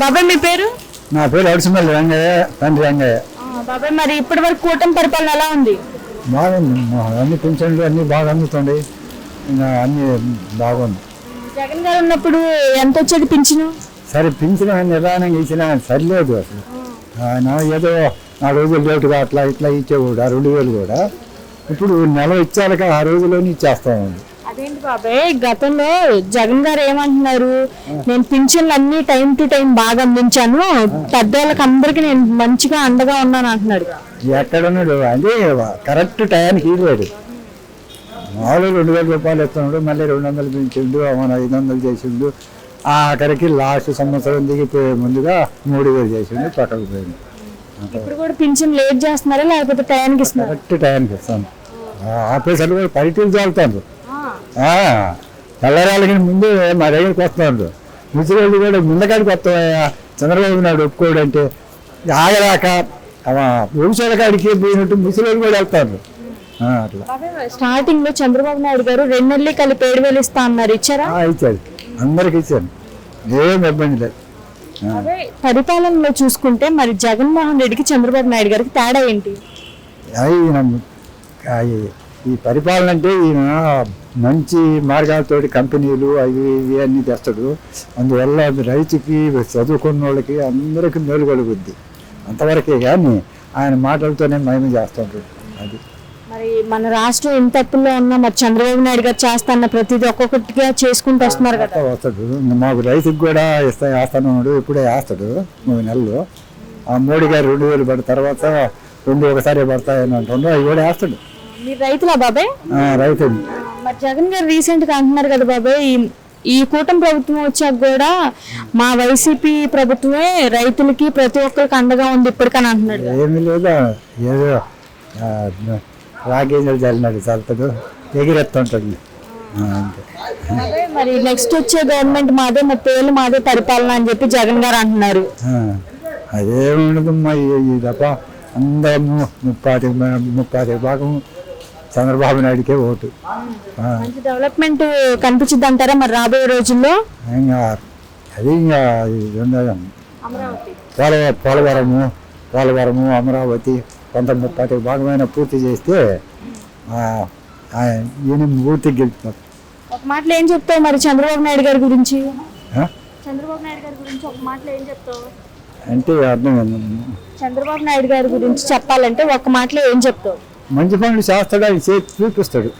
బాబాయ్ మీ పేరు? నా పేరు అడిసిమల్లి రంగయ్య తండ్రి రంగయ్య. బాబాయ్ మరి ఇప్పటి వరకు కూటమి పరిపాలన ఎలా ఉంది? బాగుంది మా అన్ని పింఛన్లు అన్ని బాగా అందుతుంది ఇంకా అన్ని బాగుంది. జగన్ గారు ఉన్నప్పుడు ఎంత వచ్చేది పింఛను? సరే పింఛన్ నిదానంగా ఇచ్చినా సరిలేదు అసలు. ఆయన ఏదో నా రోజులు లేటుగా అట్లా ఇట్లా ఇచ్చేవాడు ఆ రెండు వేలు కూడా. ఇప్పుడు నెల ఇచ్చాక ఆ రోజులోనే ఇచ్చేస్తామండి అదేంటి బాబాయ్? గతంలో జగన్ గారు ఏమంటున్నారు? నేను పింఛన్లు అన్ని టైం టు టైం బాగా అందించాను. పెద్దవాళ్ళకి అందరికి నేను మంచిగా అండగా ఉన్నాను అంటున్నాడు. ఎక్కడున్నాడు? అంటే కరెక్ట్ టయానికి ఇవ్వలేడు మామూలు రెండు వేల రూపాయలు ఇస్తున్నాడు మళ్ళీ రెండు వందలు పెంచిండు మన ఐదు వందలు చేసిండు. ఆఖరికి లాస్ట్ సంవత్సరం దిగిపోయే ముందుగా మూడు వేలు చేసిండు పక్కకు పోయింది. ఇప్పుడు కూడా పింఛన్ లేట్ చేస్తున్నారా లేకపోతే టయానికి ఇస్తున్నారు? కరెక్ట్ టయానికి ఇస్తాను. ఆఫీసర్లు కూడా పరిటీలు చాలుతారు తెల్లరాళ్ళకి ముందు మా దగ్గరికి వస్తున్నారు. ముసలి కూడా ముందకాడికి వస్తామయ్యా చంద్రబాబు నాయుడు ఒప్పుకోడు అంటే ఆగరాక వంశాల కాడికి పోయినట్టు ముసలి కూడా వెళ్తారు. స్టార్టింగ్లో చంద్రబాబు నాయుడు గారు రెండు నెలలు కలిపి ఏడు వేలు ఇస్తా అన్నారు. ఇచ్చారా? ఆ, ఇచ్చాడు అందరికి ఇచ్చాను ఏం ఇబ్బంది లేదు. పరిపాలనలో చూసుకుంటే మరి జగన్మోహన్ రెడ్డికి చంద్రబాబు నాయుడు గారికి తేడా ఏంటి? ఈ పరిపాలన అంటే ఈయన మంచి మార్గాలతోటి కంపెనీలు అవి ఇవి అన్ని తెస్తాడు. అందువల్ల రైతుకి చదువుకున్న వాళ్ళకి అందరికీ మేలు కలుగుద్ది. అంతవరకే కానీ ఆయన మాటలతోనే మహిమ చేస్తుంటాడు. అది. మరి మన రాష్ట్రం ఎంత అప్పుల్లో ఉన్నా మరి చంద్రబాబు నాయుడు గారు చేస్తాన్న ప్రతిదీ ఒక్కొక్కటిగా చేసుకుంటూ వస్తున్నారు కదా. వస్తాడు. మాకు రైతుకి కూడా ఇస్తా వేస్తాను ఇప్పుడే వేస్తాడు. మూడు నెలలు. ఆ మోడీ గారు రెండు వేలు పడిన తర్వాత రెండు ఒకసారి పడతాయని అంటుండ్రు. అవి కూడా వేస్తాడు. మీరు రైతులా బాబాయ్? రైతు. మరి జగన్ గారు రీసెంట్గా అంటున్నారు కదా బాబాయ్ ఈ- ఈ కూటమి ప్రభుత్వం వచ్చాక కూడా మా వైసీపీ ప్రభుత్వమే రైతులకి ప్రతి ఒక్కరికి అండగా ఉంది ఇప్పటికని అంటున్నాడు ఏమీ లేదా. ఏదో ఆ, రాగేంద్ర చల్లినాడు చల్లుతాడు ఎగిరెత్తుంటాడు ఆ, అంతే. బాబాయ్, మరి నెక్స్ట్ వచ్చే గవర్నమెంట్ మాదే ముప్పై ఏళ్ళు మాదే పరిపాలన అని చెప్పి జగన్ గారు అంటున్నారు. ఆ, అదేముండదమ్మా ఈ- ఈ తప్ప అందరము ముప్పాటి ముప్పాటి భాగం చంద్రబాబు నాయుడికే ఓటు. మంచి డెవలప్మెంట్ కనిపించింది అంటారా మరి రాబోయే రోజుల్లో? ఇంకా అది ఇంకా ఇది ఉన్నది. అమరావతి. పోల పోలవరము పోలవరము అమరావతి కొంత ముప్పాటి భాగమైన పూర్తి చేస్తే ఈయన పూర్తి గెలుపుతారు ఒక మాటలో ఏం చెప్తావు మరి చంద్రబాబు నాయుడు గారి గురించి? చంద్రబాబు నాయుడు గారి గురించి ఒక మాటలో ఏం చెప్తావు? అంటే అర్థం చంద్రబాబు నాయుడు గారి గురించి చెప్పాలంటే ఒక మాటలో ఏం చెప్తావు? మంచి పనులు చేస్తాడు ఆయన చేసి చూపిస్తాడు.